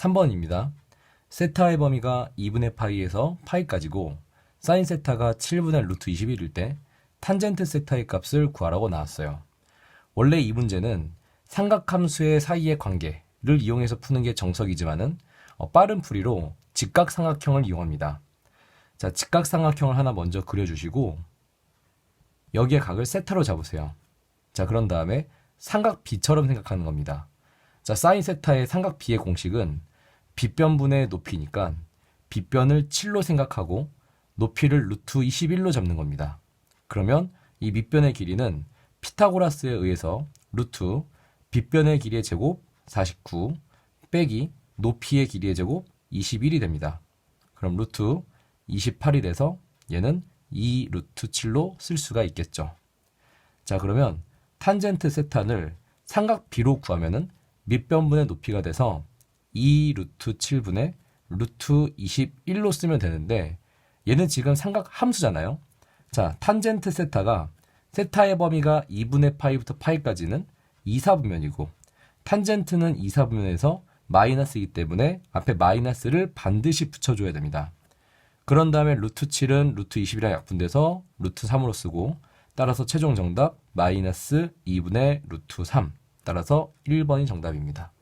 3번입니다. 세타의 범위가 2분의 파이에서 파이까지고 사인 세타가 7분의 루트 21일 때 탄젠트 세타의 값을 구하라고 나왔어요. 원래 이 문제는 삼각함수의 사이의 관계를 이용해서 푸는 게 정석이지만은 어, 빠른 풀이로 직각삼각형을 이용합니다. 자, 직각삼각형을 하나 먼저 그려주시고 여기에 각을 세타로 잡으세요. 자, 그런 다음에 삼각 B처럼 생각하는 겁니다. 자, 사인 세타의 삼각 B의 공식은 빗변분의 높이니까 빗변을 7로 생각하고 높이를 루트 21로 잡는 겁니다. 그러면 이 밑변의 길이는 피타고라스에 의해서 루트 빗변의 길이의 제곱 49 빼기 높이의 길이의 제곱 21이 됩니다. 그럼 루트 28이 돼서 얘는 2 루트 7로 쓸 수가 있겠죠. 자, 그러면 탄젠트 세탄을 삼각 B로 구하면은 밑변분의 높이가 돼서 2 루트 7분의 루트 21로 쓰면 되는데 얘는 지금 삼각 함수잖아요. 자, 탄젠트 세타가 세타의 범위가 2분의 파이부터 파이까지는 2사분면이고 탄젠트는 2사분면에서 마이너스이기 때문에 앞에 마이너스를 반드시 붙여줘야 됩니다. 그런 다음에 루트 7은 루트 20이랑 약분돼서 루트 3으로 쓰고 따라서 최종 정답 마이너스 2분의 루트 3 따라서 1번이 정답입니다.